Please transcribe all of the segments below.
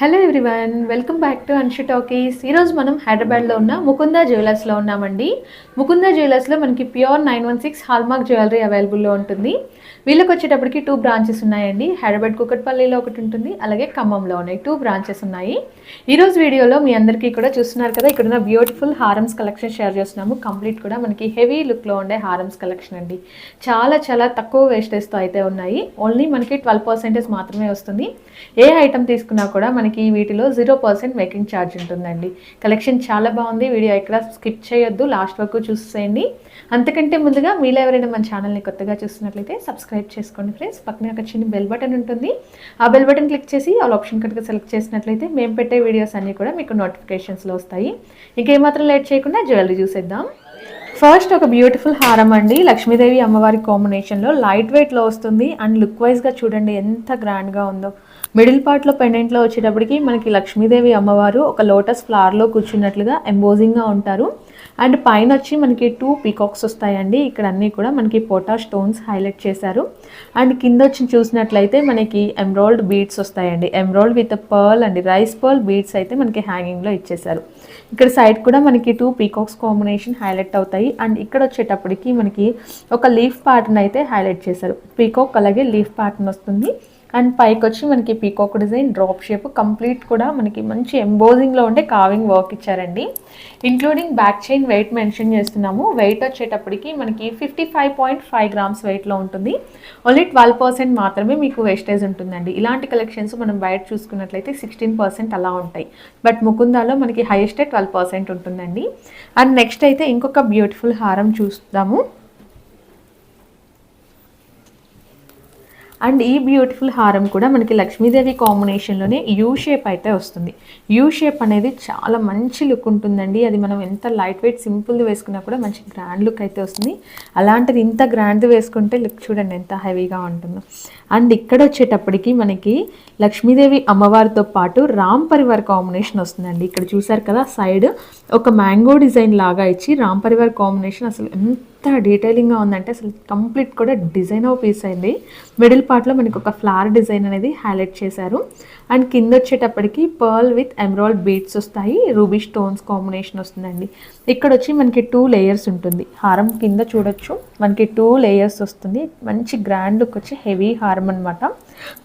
Hello everyone welcome back to Anshi talkies ఈరోజు మనం హైదరాబాద్లో ఉన్న ముకుంద జ్యువెలర్స్లో ఉన్నామండి. ముకుంద జ్యువెలర్స్లో మనకి pure nine one six hallmark jewellery అవైలబుల్లో ఉంటుంది. వీళ్ళకి వచ్చేటప్పటికి టూ బ్రాంచెస్ ఉన్నాయండి. హైదరాబాద్ కుకట్పల్లిలో ఒకటి ఉంటుంది. అలాగే ఖమ్మంలో ఉన్నాయి. టూ బ్రాంచెస్ ఉన్నాయి. ఈరోజు వీడియోలో మీ అందరికీ కూడా చూస్తున్నారు కదా ఇక్కడ ఉన్న బ్యూటిఫుల్ హారమ్స్ కలెక్షన్ షేర్ చేస్తున్నాము. కంప్లీట్ కూడా మనకి హెవీ లుక్లో ఉండే హారమ్స్ కలెక్షన్ అండి. చాలా చాలా తక్కువ వేస్టేజ్తో అయితే ఉన్నాయి. ఓన్లీ మనకి ట్వెల్వ్ పర్సెంటేజ్ మాత్రమే వస్తుంది. ఏ ఐటమ్ తీసుకున్నా కూడా మనకి వీటిలో జీరో పర్సెంట్ మేకింగ్ ఛార్జ్ ఉంటుందండి. కలెక్షన్ చాలా బాగుంది. వీడియో ఎక్కడ స్కిప్ చేయొద్దు. లాస్ట్ వరకు చూసేయండి. అంతకంటే ముందుగా మీలో ఎవరైనా మన ఛానల్ని కొత్తగా చూస్తున్నట్లయితే సబ్స్క్రైబ్ చేసుకోండి ఫ్రెండ్స్. పక్కనే ఒక చిన్న బెల్ బటన్ ఉంటుంది. ఆ బెల్ బటన్ క్లిక్ చేసి ఆల్ ఆప్షన్ కనుక సెలెక్ట్ చేసినట్లయితే మేము పెట్టే వీడియోస్ అన్నీ కూడా మీకు నోటిఫికేషన్స్లో వస్తాయి. ఇంకేమాత్రం లేట్ చేయకుండా జ్యువెలరీ చూసేద్దాం. ఫస్ట్ ఒక బ్యూటిఫుల్ హారం అండి. లక్ష్మీదేవి అమ్మవారి కాంబినేషన్లో లైట్ వెయిట్లో వస్తుంది. అండ్ లుక్ వైజ్గా చూడండి ఎంత గ్రాండ్గా ఉందో. మిడిల్ పార్ట్లో పెండెంట్లో వచ్చేటప్పటికి మనకి లక్ష్మీదేవి అమ్మవారు ఒక లోటస్ ఫ్లవర్లో కూర్చున్నట్లుగా ఎంబోజింగ్గా ఉంటారు. అండ్ పైన వచ్చి మనకి టూ పీకాక్స్ వస్తాయండి. ఇక్కడ అన్నీ కూడా మనకి పోటా స్టోన్స్ హైలైట్ చేశారు. అండ్ కింద వచ్చి చూసినట్లయితే మనకి ఎమ్రాల్డ్ బీడ్స్ వస్తాయండి. ఎమ్రాల్డ్ విత్ పర్ల్ అండి రైస్ పర్ల్ బీడ్స్ అయితే మనకి హ్యాంగింగ్లో ఇచ్చేసారు ఇక్కడ సైడ్ కూడా మనకి టూ పీకాక్స్ కాంబినేషన్ హైలైట్ అవుతాయి. అండ్ ఇక్కడ వచ్చేటప్పటికి మనకి ఒక లీఫ్ ప్యాటర్న్ అయితే హైలైట్ చేశారు. పీకాక్ అలాగే లీఫ్ ప్యాటర్న్ వస్తుంది. అండ్ పైకి వచ్చి మనకి peacock design drop shape complete కూడా మనకి మంచి ఎంబోజింగ్లో ఉండే కావింగ్ వర్క్ ఇచ్చారండి. Including back chain weight mention చేస్తున్నాము. వెయిట్ వచ్చేటప్పటికి మనకి fifty five point five grams వెయిట్లో ఉంటుంది. ఓన్లీ ట్వెల్వ్ పర్సెంట్ మాత్రమే మీకు వేస్టేజ్ ఉంటుందండి. ఇలాంటి కలెక్షన్స్ మనం బయట చూసుకున్నట్లయితే సిక్స్టీన్ పర్సెంట్ అలా ఉంటాయి. బట్ ముకుందాలో మనకి హైయెస్టే ట్వెల్వ్ పర్సెంట్ ఉంటుందండి. అండ్ నెక్స్ట్ అయితే ఇంకొక బ్యూటిఫుల్ హారం చూస్తాము అండ్ ఈ బ్యూటిఫుల్ హారం కూడా మనకి లక్ష్మీదేవి కాంబినేషన్లోనే యూ షేప్ అయితే వస్తుంది. యూ షేప్ అనేది చాలా మంచి లుక్ ఉంటుందండి. అది మనం ఎంత లైట్ వెయిట్ సింపుల్ది వేసుకున్నా కూడా మంచి గ్రాండ్ లుక్ అయితే వస్తుంది. అలాంటిది ఇంత గ్రాండ్ది వేసుకుంటే లుక్ చూడండి ఎంత హెవీగా ఉంటుందో. అండ్ ఇక్కడ వచ్చేటప్పటికి మనకి లక్ష్మీదేవి అమ్మవారితో పాటు రామ్ పరివార్ కాంబినేషన్ వస్తుందండి. ఇక్కడ చూసారు కదా సైడ్ ఒక మ్యాంగో డిజైన్ లాగా ఇచ్చి రామ్ పరివార్ కాంబినేషన్ అసలు ఎంత ఎంత డీటెయిలింగ్గా ఉందంటే అసలు కంప్లీట్ కూడా డిజైన్ ఆఫ్ పీస్ అయింది మిడిల్ పార్ట్లో మనకి ఒక ఫ్లవర్ డిజైన్ అనేది హైలైట్ చేశారు. అండ్ కింద వచ్చేటప్పటికి పర్ల్ విత్ ఎమరాల్డ్ బీట్స్ వస్తాయి. రూబీ స్టోన్స్ కాంబినేషన్ వస్తుందండి. ఇక్కడ వచ్చి మనకి టూ లేయర్స్ ఉంటుంది. హారం కింద చూడొచ్చు. మనకి టూ లేయర్స్ వస్తుంది. మంచి గ్రాండ్ లుక్ వచ్చి హెవీ హారం అనమాట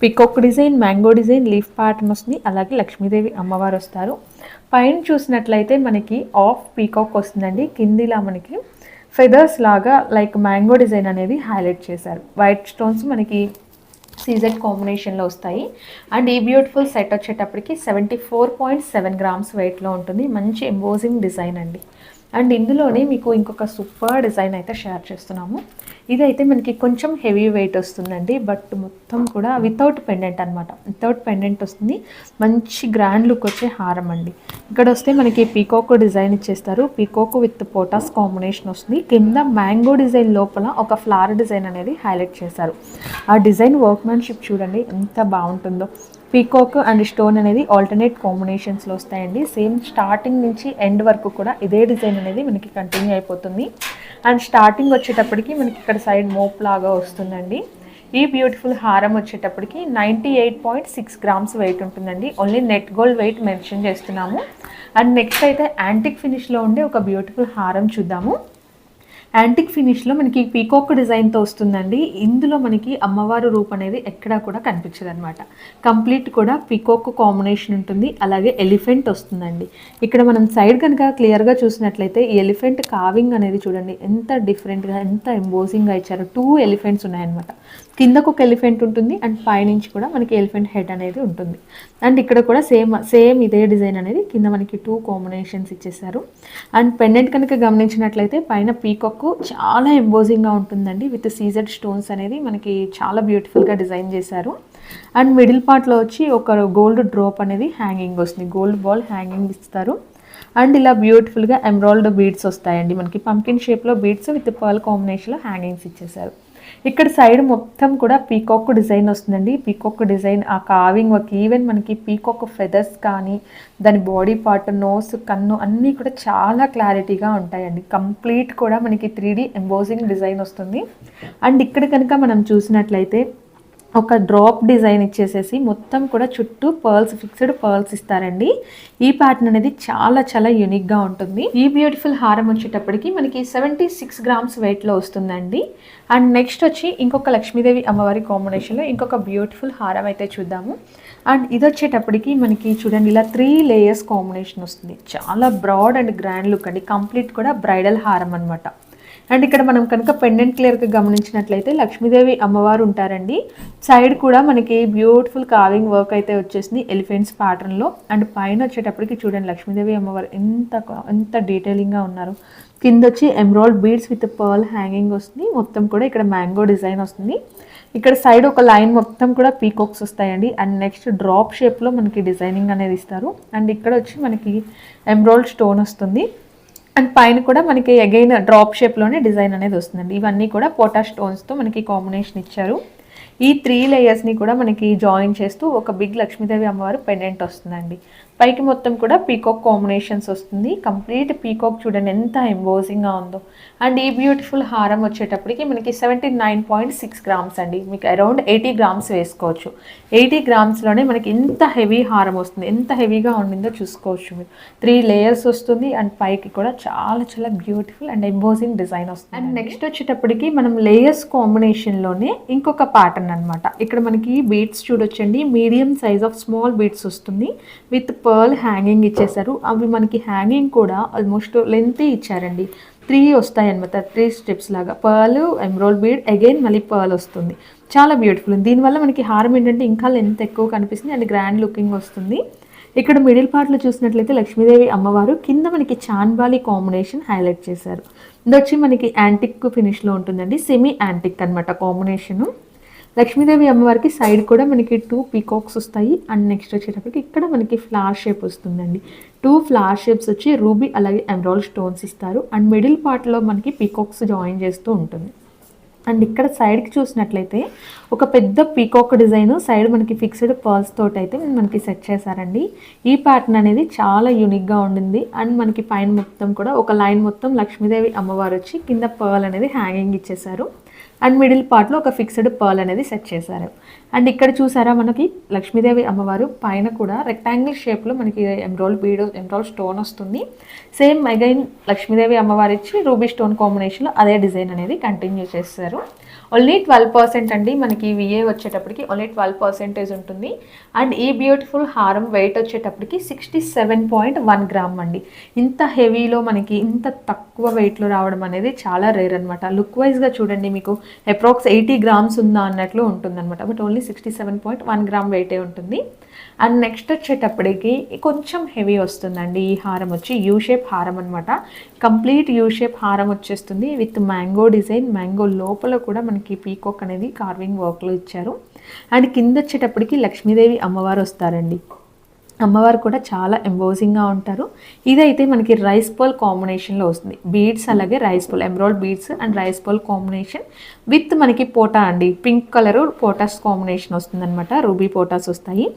peacock design mango design leaf pattern వస్తుంది. అలాగే లక్ష్మీదేవి అమ్మవారు వస్తారు. పైన చూసినట్లయితే మనకి ఆఫ్ పీకాక్ వస్తుందండి. కిందిలా మనకి ఫెదర్స్ లాగా లైక్ మ్యాంగో డిజైన్ అనేది హైలైట్ చేశారు. వైట్ స్టోన్స్ మనకి సీజెడ్ కాంబినేషన్లో వస్తాయి. అండ్ ఈ బ్యూటిఫుల్ సెట్ వచ్చేటప్పటికి seventy four point seven grams వెయిట్లో ఉంటుంది. మంచి ఎంబోజింగ్ డిజైన్ అండి. అండ్ ఇందులోనే మీకు ఇంకొక సూపర్ డిజైన్ అయితే షేర్ చేస్తున్నాము. ఇదైతే మనకి కొంచెం హెవీ వెయిట్ వస్తుందండి బట్ మొత్తం కూడా వితౌట్ పెండెంట్ అనమాట వితౌట్ పెండెంట్ వస్తుంది. మంచి గ్రాండ్ లుక్ వచ్చే హారం అండి. ఇక్కడ వస్తే మనకి పీకాక్ డిజైన్ ఇచ్చేస్తారు. పీకాక్ విత్ పోటాస్ కాంబినేషన్ వస్తుంది. కింద మ్యాంగో డిజైన్ లోపల ఒక ఫ్లవర్ డిజైన్ అనేది హైలైట్ చేశారు. ఆ డిజైన్ వర్క్మెన్షిప్ చూడండి ఎంత బాగుంటుందో. పీకాక్ అండ్ స్టోన్ అనేది ఆల్టర్నేట్ కాంబినేషన్స్లో వస్తాయండి. సేమ్ స్టార్టింగ్ నుంచి ఎండ్ వరకు కూడా ఇదే డిజైన్ అనేది మనకి కంటిన్యూ అయిపోతుంది. అండ్ స్టార్టింగ్ వచ్చేటప్పటికి మనకి ఇక్కడ సైడ్ మోప్ లాగా వస్తుందండి. ఈ బ్యూటిఫుల్ హారం వచ్చేటప్పటికి ninety eight point six grams weight ఉంటుందండి. Only net gold weight mention చేస్తున్నాము. అండ్ నెక్స్ట్ అయితే యాంటిక్ ఫినిష్లో ఉండే ఒక బ్యూటిఫుల్ హారం చూద్దాము. యాంటిక్ ఫినిష్లో మనకి పీకాక్ డిజైన్తో వస్తుందండి. ఇందులో మనకి అమ్మవారు రూప్ అనేది ఎక్కడా కూడా కనిపించదు అనమాట కంప్లీట్ కూడా పీకాక్ కాంబినేషన్ ఉంటుంది. అలాగే ఎలిఫెంట్ వస్తుందండి. ఇక్కడ మనం సైడ్ కనుక క్లియర్గా చూసినట్లయితే ఈ ఎలిఫెంట్ కావింగ్ అనేది చూడండి ఎంత డిఫరెంట్గా ఎంత ఎంబోజింగ్గా ఇచ్చారు. టూ ఎలిఫెంట్స్ ఉన్నాయన్నమాట. కిందకు ఒక ఎలిఫెంట్ ఉంటుంది అండ్ పైనుంచి కూడా మనకి ఎలిఫెంట్ హెడ్ అనేది ఉంటుంది. అండ్ ఇక్కడ కూడా సేమ్ సేమ్ ఇదే డిజైన్ అనేది కింద మనకి టూ కాంబినేషన్స్ ఇచ్చేసారు అండ్ పెండెంట్ కనుక గమనించినట్లయితే పైన పీకాక్ చాలా ఎంబోజింగ్గా ఉంటుందండి. విత్ సీజెడ్ స్టోన్స్ అనేది మనకి చాలా బ్యూటిఫుల్గా డిజైన్ చేశారు. అండ్ మిడిల్ పార్ట్లో వచ్చి ఒక గోల్డ్ డ్రాప్ అనేది హ్యాంగింగ్ వస్తుంది. గోల్డ్ బాల్ హ్యాంగింగ్ ఇస్తారు. అండ్ ఇలా బ్యూటిఫుల్గా ఎమరాల్డ్ బీడ్స్ వస్తాయండి. మనకి పంకిన్ షేప్లో బీడ్స్ విత్ పర్ల్ కాంబినేషన్లో హ్యాంగింగ్స్ ఇచ్చేసారు ఇక్కడ సైడ్ మొత్తం కూడా పీకాక్ డిజైన్ వస్తుందండి. పీకాక్ డిజైన్ ఆ కావింగ్ వర్క్ ఈవెన్ మనకి పీకాక్ ఫెదర్స్ కానీ దాని బాడీ పార్ట్ నోస్ కన్ను అన్నీ కూడా చాలా క్లారిటీగా ఉంటాయండి. కంప్లీట్ కూడా మనకి త్రీ డి ఎంబోజింగ్ డిజైన్ వస్తుంది. అండ్ ఇక్కడ కనుక మనం చూసినట్లయితే ఒక డ్రాప్ డిజైన్ ఇచ్చేసేసి మొత్తం కూడా చుట్టూ పర్ల్స్ ఫిక్స్డ్ పర్ల్స్ ఇస్తారండి. ఈ ప్యాటర్న్ అనేది చాలా చాలా యూనిక్గా ఉంటుంది. ఈ బ్యూటిఫుల్ హారం వచ్చేటప్పటికి మనకి సెవెంటీ సిక్స్ గ్రామ్స్ వెయిట్లో వస్తుందండి. అండ్ నెక్స్ట్ వచ్చి ఇంకొక లక్ష్మీదేవి అమ్మవారి కాంబినేషన్లో ఇంకొక బ్యూటిఫుల్ హారం అయితే చూద్దాము. అండ్ ఇది వచ్చేటప్పటికి మనకి చూడండి ఇలా త్రీ లేయర్స్ కాంబినేషన్ వస్తుంది. చాలా బ్రాడ్ అండ్ గ్రాండ్ లుక్ అండి. కంప్లీట్ కూడా బ్రైడల్ హారం అనమాట అండ్ ఇక్కడ మనం కనుక పెండెంట్ క్లియర్గా గమనించినట్లయితే లక్ష్మీదేవి అమ్మవారు ఉంటారండి. సైడ్ కూడా మనకి బ్యూటిఫుల్ కావింగ్ వర్క్ అయితే వచ్చేసింది ఎలిఫెంట్స్ ప్యాటర్న్లో అండ్ పైన వచ్చేటప్పటికి చూడండి లక్ష్మీదేవి అమ్మవారు ఎంత ఎంత డీటెయిలింగ్గా ఉన్నారు. కింద వచ్చి emerald beads with pearl hanging వస్తుంది. మొత్తం కూడా ఇక్కడ మ్యాంగో డిజైన్ వస్తుంది. ఇక్కడ సైడ్ ఒక లైన్ మొత్తం కూడా పీకాక్స్ వస్తాయండి. అండ్ నెక్స్ట్ డ్రాప్ షేప్లో మనకి డిజైనింగ్ అనేది ఇస్తారు. అండ్ ఇక్కడ వచ్చి మనకి ఎమ్రాయిడ్ స్టోన్ వస్తుంది. అండ్ పైన కూడా మనకి అగైన్ డ్రాప్ షేప్లోనే డిజైన్ అనేది వస్తుందండి. ఇవన్నీ కూడా పోటా స్టోన్స్తో మనకి కాంబినేషన్ ఇచ్చారు. ఈ త్రీ లేయర్స్ని కూడా మనకి జాయిన్ చేస్తూ ఒక బిగ్ లక్ష్మీదేవి అమ్మవారు పెండెంట్ వస్తుందండి. పైకి మొత్తం కూడా పీకాక్ కాంబినేషన్స్ వస్తుంది. కంప్లీట్ పీకాక్ చూడండి ఎంత ఎంబోజింగ్గా ఉందో. అండ్ ఈ బ్యూటిఫుల్ హారం వచ్చేటప్పటికి మనకి seventy nine point six grams అండి. మీకు అరౌండ్ ఎయిటీ గ్రామ్స్ వేసుకోవచ్చు. ఎయిటీ గ్రామ్స్లోనే మనకి ఎంత హెవీ హారం వస్తుంది. ఎంత హెవీగా ఉండిందో చూసుకోవచ్చు మీరు. త్రీ లేయర్స్ వస్తుంది అండ్ పైకి కూడా చాలా చాలా బ్యూటిఫుల్ అండ్ ఎంబోజింగ్ డిజైన్ వస్తుంది అండ్ నెక్స్ట్ వచ్చేటప్పటికి మనం లేయర్స్ కాంబినేషన్లోనే ఇంకొక ప్యాటర్న్ అనమాట ఇక్కడ మనకి బీట్స్ చూడొచ్చండి. Medium size of small beads వస్తుంది. విత్ పర్ల్ హ్యాంగింగ్ ఇచ్చేసారు అవి మనకి హ్యాంగింగ్ కూడా ఆల్మోస్ట్ లెంత్ ఇచ్చారండి. త్రీ వస్తాయి అనమాట త్రీ స్టెప్స్ లాగా. పర్ల్ ఎమ్రోల్ బీడ్ అగైన్ మళ్ళీ పర్ల్ వస్తుంది. చాలా బ్యూటిఫుల్ దీనివల్ల మనకి హారం ఏంటంటే ఇంకా లెంత్ ఎక్కువ కనిపిస్తుంది అండ్ గ్రాండ్ లుకింగ్ వస్తుంది. ఇక్కడ మిడిల్ పార్ట్లో చూసినట్లయితే లక్ష్మీదేవి అమ్మవారు కింద మనకి చాన్బాలి కాంబినేషన్ హైలైట్ చేశారు. ఇది వచ్చి మనకి యాంటిక్ ఫినిష్లో ఉంటుందండి. సెమీ యాంటిక్ అనమాట కాంబినేషను లక్ష్మీదేవి అమ్మవారికి సైడ్ కూడా మనకి టూ పీకాక్స్ వస్తాయి. అండ్ నెక్స్ట్ వచ్చేటప్పటికి ఇక్కడ మనకి ఫ్లవర్ షేప్ వస్తుందండి. టూ ఫ్లవర్ షేప్స్ వచ్చి రూబీ అలాగే ఎమరాల్ స్టోన్స్ ఇస్తారు. అండ్ మిడిల్ పార్ట్లో మనకి పీకాక్స్ జాయిన్ చేస్తూ ఉంటుంది. అండ్ ఇక్కడ సైడ్కి చూసినట్లయితే ఒక పెద్ద పీకాక్ డిజైన్ సైడ్ మనకి ఫిక్స్డ్ పర్ల్స్ తోటి అయితే మనకి సెట్ చేశారండి. ఈ ప్యాటర్న్ అనేది చాలా యూనిక్గా ఉండింది. అండ్ మనకి పైన మొత్తం కూడా ఒక లైన్ మొత్తం లక్ష్మీదేవి అమ్మవారు వచ్చి కింద పర్ల్ అనేది హ్యాంగింగ్ ఇచ్చేసారు అండ్ మిడిల్ పార్ట్లో ఒక ఫిక్స్డ్ పర్ల్ అనేది సెట్ చేశారు. అండ్ ఇక్కడ చూసారా మనకి లక్ష్మీదేవి అమ్మవారు పైన కూడా రెక్టాంగిల్ షేప్లో మనకి ఎంరోల్ బీడ్ ఎంరోల్ స్టోన్ వస్తుంది. సేమ్ అగైన్ లక్ష్మీదేవి అమ్మవారు ఇచ్చి రూబీ స్టోన్ కాంబినేషన్లో అదే డిజైన్ అనేది కంటిన్యూ చేస్తారు ఓన్లీ ట్వెల్వ్ పర్సెంట్ అండి మనకి విఏ వచ్చేటప్పటికి ఓన్లీ ట్వెల్వ్ పర్సెంటేజ్ ఉంటుంది. అండ్ ఈ బ్యూటిఫుల్ హారం వెయిట్ వచ్చేటప్పటికి sixty seven point one gram అండి. ఇంత హెవీలో మనకి ఇంత తక్కువ వెయిట్లో రావడం అనేది చాలా రేర్ అనమాట లుక్ వైజ్గా చూడండి మీకు అప్రాక్స్ ఎయిటీ గ్రామ్స్ ఉందా అన్నట్లు ఉంటుందన్నమాట. But only sixty seven point one gram వెయిటే ఉంటుంది. అండ్ నెక్స్ట్ వచ్చేటప్పటికి కొంచెం హెవీ వస్తుందండి ఈ హారం వచ్చి యూ షేప్ హారం అనమాట కంప్లీట్ యూ షేప్ హారం వచ్చేస్తుంది విత్ మ్యాంగో డిజైన్. మ్యాంగో లోపల కూడా మనకి పీకోక్ అనేది కార్వింగ్ వర్క్లో ఇచ్చారు. అండ్ కింద వచ్చేటప్పటికి లక్ష్మీదేవి అమ్మవారు వస్తారండి. అమ్మవారు కూడా చాలా ఎంబోజింగ్గా ఉంటారు. ఇదైతే మనకి రైస్ పోల్ కాంబినేషన్లో వస్తుంది. బీడ్స్ అలాగే rice pearl emerald beads and rice pearl combination with మనకి పోటా అండి. పింక్ కలర్ పోటాస్ కాంబినేషన్ వస్తుందన్నమాట. రూబీ పోటాస్ వస్తాయి.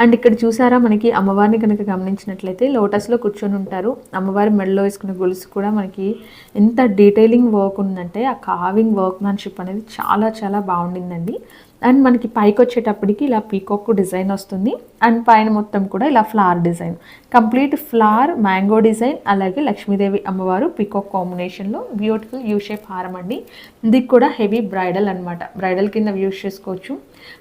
అండ్ ఇక్కడ చూసారా మనకి అమ్మవారిని కనుక గమనించినట్లయితే లోటస్లో కూర్చొని ఉంటారు. అమ్మవారి మెడలో వేసుకున్న గొలుసు కూడా మనకి ఎంత డీటెయిలింగ్ వర్క్ ఉందంటే ఆ కావింగ్ వర్క్ మ్యాన్షిప్ అనేది చాలా చాలా బాగుండిందండి. అండ్ మనకి పైకి వచ్చేటప్పటికి ఇలా పీకాక్ డిజైన్ వస్తుంది. అండ్ పైన మొత్తం కూడా ఇలా flower design. Complete flower mango design అలాగే లక్ష్మీదేవి అమ్మవారు పీకాక్ కాంబినేషన్లో బ్యూటిఫుల్ యూ షేప్ హారం అండి. ఇది కూడా హెవీ బ్రైడల్ అనమాట బ్రైడల్ కింద యూస్ చేసుకోవచ్చు.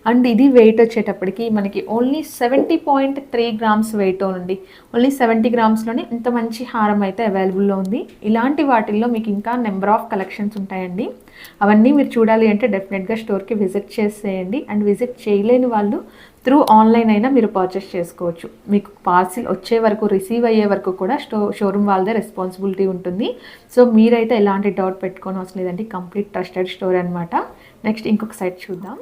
అండ్ ఇది వెయిట్ వచ్చేటప్పటికి మనకి only seventy point three grams weight ఉంది ఓన్లీ సెవెంటీ గ్రామ్స్లోనే ఇంత మంచి హారం అయితే అవైలబుల్లో ఉంది. ఇలాంటి వాటిల్లో మీకు ఇంకా నెంబర్ ఆఫ్ కలెక్షన్స్ ఉంటాయండి. అవన్నీ మీరు చూడాలి అంటే డెఫినెట్గా స్టోర్కి విజిట్ చేసి చేసేయండి. అండ్ విజిట్ చేయలేని వాళ్ళు త్రూ ఆన్లైన్ అయినా మీరు పర్చేస్ చేసుకోవచ్చు. మీకు పార్సిల్ వచ్చే వరకు రిసీవ్ అయ్యే వరకు కూడా స్టో షోరూమ్ వాళ్ళదే రెస్పాన్సిబిలిటీ ఉంటుంది. సో మీరైతే ఎలాంటి డౌట్ పెట్టుకోని అవసరం లేదండి. కంప్లీట్ ట్రస్టెడ్ స్టోర్ అనమాట నెక్స్ట్ ఇంకొక సైట్ చూద్దాం.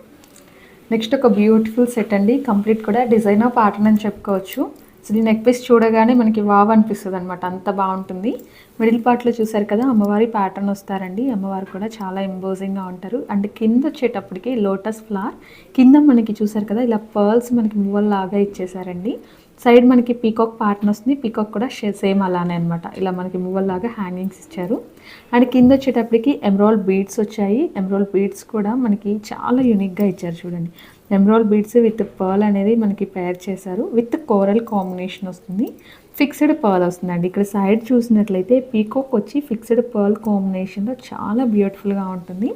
నెక్స్ట్ ఒక బ్యూటిఫుల్ సెట్ అండి. కంప్లీట్ కూడా డిజైన్ ఆఫ్ ప్యాటర్న్ అని చెప్పుకోవచ్చు. సో ఈ నెక్ పీస్ చూడగానే మనకి వావ్ అనిపిస్తుంది అనమాట అంత బాగుంటుంది. మిడిల్ పార్ట్లో చూసారు కదా అమ్మవారి ప్యాటర్న్ వస్తారండి. అమ్మవారు కూడా చాలా ఎంబోజింగ్గా ఉంటారు. అండ్ కింద వచ్చేటప్పటికి లోటస్ ఫ్లవర్ కింద మనకి చూసారు కదా ఇలా పర్ల్స్ మనకి మువ్వల్లాగా ఇచ్చేసారండి. సైడ్ మనకి పీకాక్ ప్యాటర్న్ వస్తుంది. పీకాక్ కూడా సేమ్ అలానే అనమాట ఇలా మనకి మువ్వల్లాగా హ్యాంగింగ్స్ ఇచ్చారు. అండ్ కింద వచ్చేటప్పటికి ఎమ్రాల్ బీడ్స్ వచ్చాయి. ఎమ్రాల్ బీడ్స్ కూడా మనకి చాలా యూనిక్గా ఇచ్చారు చూడండి. ఎమ్రాల్ బీడ్స్ విత్ పర్ల్ అనేది మనకి పేర్ చేశారు. విత్ కోరల్ కాంబినేషన్ వస్తుంది. ఫిక్స్డ్ పర్ల్ వస్తుందండి. ఇక్కడ సైడ్ చూసినట్లయితే పీకాక్ వచ్చి ఫిక్స్డ్ పర్ల్ కాంబినేషన్లో చాలా బ్యూటిఫుల్గా ఉంటుంది.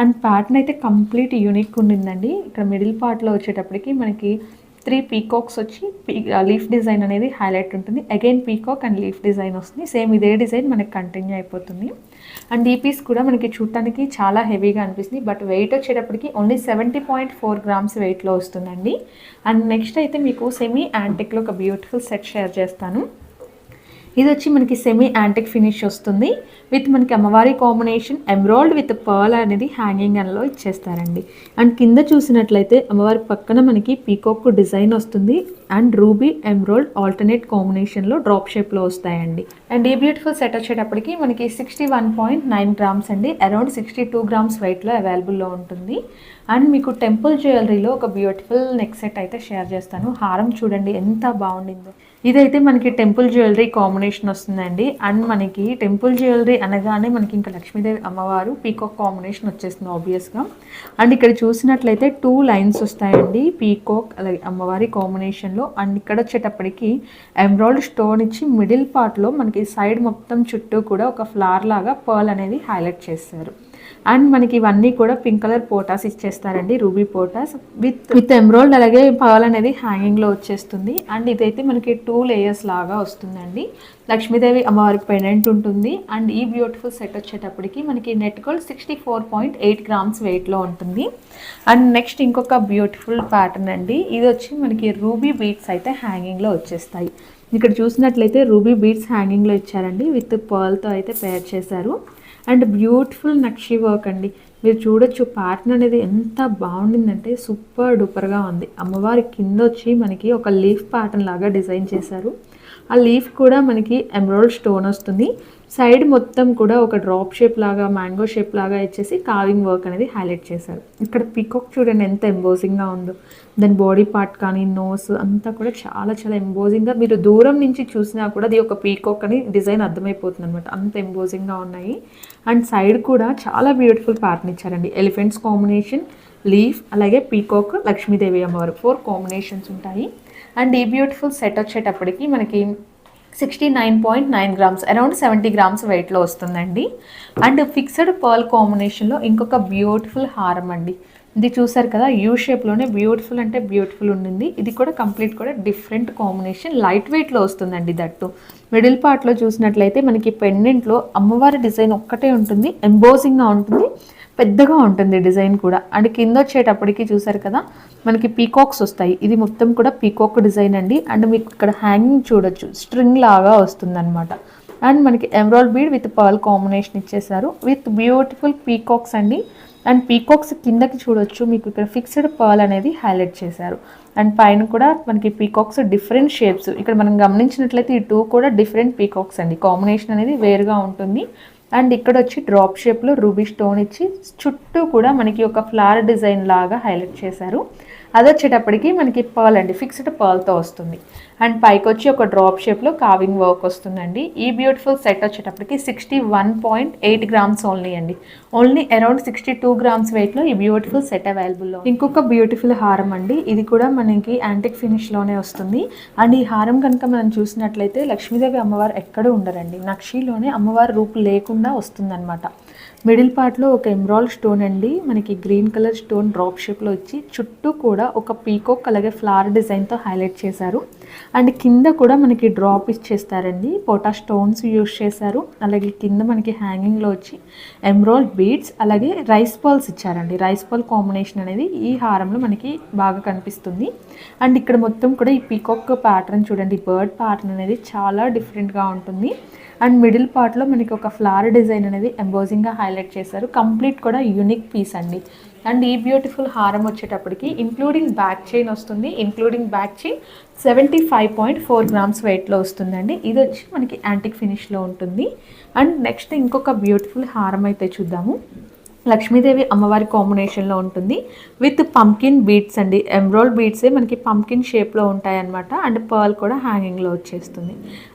అండ్ ప్యాటర్న్ అయితే కంప్లీట్ యూనిక్ ఉండిందండి. ఇక్కడ మిడిల్ పార్ట్లో వచ్చేటప్పటికి మనకి త్రీ పీకాక్స్ వచ్చి లీఫ్ డిజైన్ అనేది హైలైట్ ఉంటుంది. Again peacock and leaf design వస్తుంది. సేమ్ ఇదే డిజైన్ మనకి కంటిన్యూ అయిపోతుంది. అండ్ ఈ పీస్ కూడా మనకి చూడటానికి చాలా హెవీగా అనిపిస్తుంది. బట్ వెయిట్ వచ్చేటప్పటికి only seventy point four grams వెయిట్లో వస్తుందండి. అండ్ నెక్స్ట్ అయితే మీకు సెమీ యాంటిక్లో ఒక బ్యూటిఫుల్ సెట్ షేర్ చేస్తాను. ఇది వచ్చి మనకి సెమీ యాంటిక్ ఫినిష్ వస్తుంది. విత్ మనకి అమ్మవారి కాంబినేషన్ ఎమ్రాల్డ్ విత్ పర్ల్ అనేది హ్యాంగింగ్ అనలో ఇచ్చేస్తారండి. అండ్ కింద చూసినట్లయితే అమ్మవారి పక్కన మనకి పీకోక్ డిజైన్ వస్తుంది. అండ్ రూబీ ఎమ్రోల్డ్ ఆల్టర్నేట్ కాంబినేషన్లో డ్రాప్ షేప్లో వస్తాయండి. అండ్ ఈ బ్యూటిఫుల్ సెట్ వచ్చేటప్పటికి మనకి sixty one point nine grams అండి. అరౌండ్ సిక్స్టీ టూ గ్రామ్స్ వెయిట్లో అవైలబుల్లో ఉంటుంది. అండ్ మీకు టెంపుల్ జ్యువెలరీలో ఒక బ్యూటిఫుల్ నెక్ సెట్ అయితే షేర్ చేస్తాను. హారం చూడండి ఎంత బాగుండిందో. ఇదైతే మనకి టెంపుల్ జ్యువెలరీ కాంబినేషన్ వస్తుందండి. అండ్ మనకి టెంపుల్ జ్యువెలరీ అనగానే మనకి ఇంకా లక్ష్మీదేవి అమ్మవారు పీకాక్ కాంబినేషన్ వచ్చేస్తుంది ఆబ్వియస్గా అండ్ ఇక్కడ చూసినట్లయితే టూ లైన్స్ వస్తాయండి. పీకాక్ అలాగే అమ్మవారి కాంబినేషన్లో. అండ్ ఇక్కడ వచ్చేటప్పటికి ఎంబ్రాయిడ్ స్టోన్ ఇచ్చి మిడిల్ పార్ట్లో మనకి సైడ్ మొత్తం చుట్టూ కూడా ఒక ఫ్లవర్ లాగా పర్ల్ అనేది హైలైట్ చేస్తారు అండ్ మనకి ఇవన్నీ కూడా పింక్ కలర్ పోటాస్ ఇచ్చేస్తారండి రూబీ పోటాస్ విత్ విత్ ఎమ్రోల్డ్ అలాగే పర్ల్ అనేది హ్యాంగింగ్లో వచ్చేస్తుంది. అండ్ ఇదైతే మనకి టూ లేయర్స్ లాగా వస్తుందండి. లక్ష్మీదేవి అమ్మవారికి పెండెంట్ ఉంటుంది. అండ్ ఈ బ్యూటిఫుల్ సెట్ వచ్చేటప్పటికి మనకి net gold sixty four point eight grams వెయిట్లో ఉంటుంది. అండ్ నెక్స్ట్ ఇంకొక బ్యూటిఫుల్ ప్యాటర్న్ అండి. ఇది వచ్చి మనకి రూబీ బీట్స్ అయితే హ్యాంగింగ్లో వచ్చేస్తాయి. ఇక్కడ చూసినట్లయితే రూబీ బీట్స్ హ్యాంగింగ్లో ఇచ్చారండి. విత్ పర్ల్తో అయితే పేర్ చేశారు. అండ్ బ్యూటిఫుల్ నక్షి వర్క్ అండి. మీరు చూడొచ్చు ప్యాటర్న్ అనేది ఎంత బాగుండిందంటే సూపర్ డూపర్గా ఉంది. అమ్మవారి కింద వచ్చి మనకి ఒక లీఫ్ ప్యాటర్న్ లాగా డిజైన్ చేశారు. ఆ లీఫ్ కూడా మనకి ఎమరాల్డ్ స్టోన్ వస్తుంది. సైడ్ మొత్తం కూడా ఒక డ్రాప్ షేప్ లాగా మ్యాంగో షేప్ లాగా ఇచ్చేసి కావింగ్ వర్క్ అనేది హైలైట్ చేశారు. ఇక్కడ పికాక్ చూడండి ఎంత ఎంబోజింగ్గా ఉందో. దాని బాడీ పార్ట్ కానీ నోస్ అంతా కూడా చాలా చాలా ఎంబోజింగ్గా మీరు దూరం నుంచి చూసినా కూడా అది ఒక పీకాక్ అని డిజైన్ అర్థమైపోతుంది అనమాట అంత ఎంబోజింగ్గా ఉన్నాయి. అండ్ సైడ్ కూడా చాలా బ్యూటిఫుల్ ప్యాటర్న్ ఇచ్చారండి. ఎలిఫెంట్స్ కాంబినేషన్ లీఫ్ అలాగే పీకాక్ లక్ష్మీదేవి అమ్మవారు. ఫోర్ కాంబినేషన్స్ ఉంటాయి. అండ్ ఈ బ్యూటిఫుల్ సెట్ వచ్చేటప్పటికి మనకి sixty nine point nine grams around seventy grams వెయిట్లో వస్తుందండి. అండ్ ఫిక్స్డ్ పర్ల్ కాంబినేషన్లో ఇంకొక బ్యూటిఫుల్ హారం అండి. ఇది చూసారు కదా యూ షేప్లోనే బ్యూటిఫుల్ అంటే బ్యూటిఫుల్ ఉండింది. ఇది కూడా కంప్లీట్ కూడా డిఫరెంట్ కాంబినేషన్ లైట్ వెయిట్లో వస్తుందండి దట్టు మిడిల్ పార్ట్లో చూసినట్లయితే మనకి పెండెంట్లో అమ్మవారి డిజైన్ ఒక్కటే ఉంటుంది ఎంబోజింగ్గా ఉంటుంది. పెద్దగా ఉంటుంది డిజైన్ కూడా. అండ్ కింద వచ్చేటప్పటికి చూసారు కదా మనకి పీకాక్స్ వస్తాయి. ఇది మొత్తం కూడా పీకాక్ డిజైన్ అండి. అండ్ మీకు ఇక్కడ హ్యాంగింగ్ చూడొచ్చు. స్ట్రింగ్ లాగా వస్తుందన్నమాట. అండ్ మనకి emerald bead with pearl combination ఇచ్చేసారు విత్ బ్యూటిఫుల్ పీకాక్స్ అండి. అండ్ పీకాక్స్ కిందకి చూడొచ్చు. మీకు ఇక్కడ ఫిక్స్డ్ పర్ల్ అనేది హైలైట్ చేశారు. అండ్ పైన కూడా మనకి పీకాక్స్ డిఫరెంట్ షేప్స్. ఇక్కడ మనం గమనించినట్లయితే ఈ టూ కూడా డిఫరెంట్ పీకాక్స్ అండి. కాంబినేషన్ అనేది వేరుగా ఉంటుంది. అండ్ ఇక్కడ వచ్చి డ్రాప్ షేప్లో రూబీ స్టోన్ ఇచ్చి చుట్టూ కూడా మనకి ఒక ఫ్లవర్ డిజైన్ లాగా హైలైట్ చేశారు. అది వచ్చేటప్పటికి మనకి పర్ల్ అండి ఫిక్స్డ్ పర్ల్తో వస్తుంది. అండ్ పైకి వచ్చి ఒక డ్రాప్ షేప్లో కావింగ్ వర్క్ వస్తుందండి. ఈ బ్యూటిఫుల్ సెట్ వచ్చేటప్పటికి sixty one point eight grams only అండి. Only around sixty two grams వెయిట్లో ఈ బ్యూటిఫుల్ సెట్ అవైలబుల్లో ఇంకొక బ్యూటిఫుల్ హారం అండి. ఇది కూడా మనకి యాంటిక్ ఫినిష్లోనే వస్తుంది. అండ్ ఈ హారం కనుక మనం చూసినట్లయితే లక్ష్మీదేవి అమ్మవారు ఎక్కడ ఉండరండి. నక్షిలోనే అమ్మవారి రూపు లేకుండా వస్తుందన్నమాట. మిడిల్ పార్ట్లో ఒక ఎమ్రాల్ స్టోన్ అండి. మనకి గ్రీన్ కలర్ స్టోన్ డ్రాప్ షేప్లో వచ్చి చుట్టూ కూడా ఒక పీకోక్ అలాగే ఫ్లవర్ డిజైన్తో హైలైట్ చేశారు. అండ్ కింద కూడా మనకి డ్రాప్ ఇచ్చేస్తారండి పోటా స్టోన్స్ యూస్ చేశారు. అలాగే కింద మనకి హ్యాంగింగ్లో వచ్చి ఎమ్రాల్ బీడ్స్ అలాగే రైస్ బాల్స్ ఇచ్చారండి. రైస్ బాల్ కాంబినేషన్ అనేది ఈ హారంలో మనకి బాగా కనిపిస్తుంది. అండ్ ఇక్కడ మొత్తం కూడా ఈ పీకాక్ ప్యాటర్న్ చూడండి. బర్డ్ ప్యాటర్న్ అనేది చాలా డిఫరెంట్గా ఉంటుంది. అండ్ మిడిల్ పార్ట్లో మనకి ఒక ఫ్లవర్ డిజైన్ అనేది ఎంబోజింగ్గా హైలైట్ చేశారు. కంప్లీట్ కూడా యూనిక్ పీస్ అండి. అండ్ ఈ బ్యూటిఫుల్ హారం వచ్చేటప్పటికి ఇంక్లూడింగ్ బ్యాక్ చైన్ వస్తుంది. Including back chain seventy five point four grams వెయిట్లో వస్తుందండి. ఇది వచ్చి మనకి యాంటిక్ ఫినిష్లో ఉంటుంది. అండ్ నెక్స్ట్ ఇంకొక బ్యూటిఫుల్ హారం అయితే చూద్దాము. లక్ష్మీదేవి అమ్మవారి కాంబినేషన్లో ఉంటుంది. విత్ పంకిన్ బీట్స్ అండి. ఎమ్రాల్డ్ బీట్సే మనకి పంకిన్ షేప్లో ఉంటాయన్నమాట. అండ్ పర్ల్ కూడా హ్యాంగింగ్లో వచ్చేస్తుంది.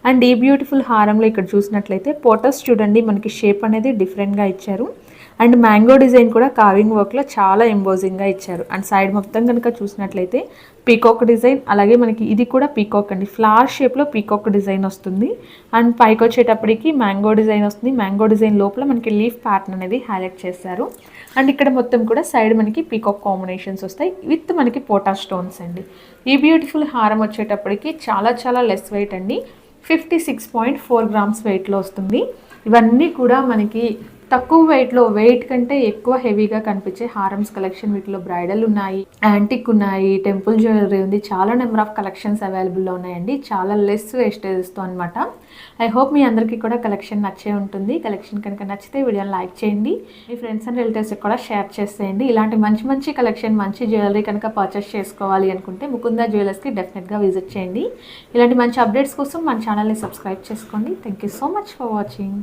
అండ్ ఈ బ్యూటిఫుల్ హారంలో ఇక్కడ చూసినట్లయితే పోటస్ చూడండి మనకి షేప్ అనేది డిఫరెంట్గా ఇచ్చారు. అండ్ మ్యాంగో డిజైన్ కూడా కార్వింగ్ వర్క్లో చాలా ఎంబోజింగ్గా ఇచ్చారు. అండ్ సైడ్ మొత్తం కనుక చూసినట్లయితే పీకాక్ డిజైన్ అలాగే మనకి ఇది కూడా పీకాక్ అండి. ఫ్లవర్ షేప్లో పీకాక్ డిజైన్ వస్తుంది. అండ్ పైకి వచ్చేటప్పటికి మ్యాంగో డిజైన్ వస్తుంది. మ్యాంగో డిజైన్ లోపల మనకి లీఫ్ ప్యాటర్న్ అనేది హైలైట్ చేశారు. అండ్ ఇక్కడ మొత్తం కూడా సైడ్ మనకి పీకాక్ కాంబినేషన్స్ వస్తాయి. విత్ మనకి పోటా స్టోన్స్ అండి. ఈ బ్యూటిఫుల్ హారం వచ్చేటప్పటికి చాలా చాలా లెస్ వెయిట్ అండి. Fifty six point four grams వెయిట్లో వస్తుంది. ఇవన్నీ కూడా మనకి తక్కువ వెయిట్లో వెయిట్ కంటే ఎక్కువ హెవీగా కనిపించే హారమ్స్ కలెక్షన్ వీటిలో బ్రైడల్ ఉన్నాయి యాంటిక్ ఉన్నాయి టెంపుల్ జ్యువెలరీ ఉంది చాలా నెంబర్ ఆఫ్ కలెక్షన్స్ అవైలబుల్లో ఉన్నాయండి. చాలా లెస్ వేస్టేజెస్తో అనమాట ఐ హోప్ మీ అందరికీ కూడా కలెక్షన్ నచ్చే ఉంటుంది. కలెక్షన్ కనుక నచ్చితే వీడియోని లైక్ చేయండి. మీ ఫ్రెండ్స్ అండ్ రిలేటివ్స్కి కూడా షేర్ చేసేయండి. ఇలాంటి మంచి మంచి కలెక్షన్ మంచి జ్యువెలరీ కనుక పర్చేస్ చేసుకోవాలి అనుకుంటే ముకుందా జ్యువెలర్స్కి డెఫినెట్గా విజిట్ చేయండి. ఇలాంటి మంచి అప్డేట్స్ కోసం మన ఛానల్ని సబ్స్క్రైబ్ చేసుకోండి. Thank you so much for watching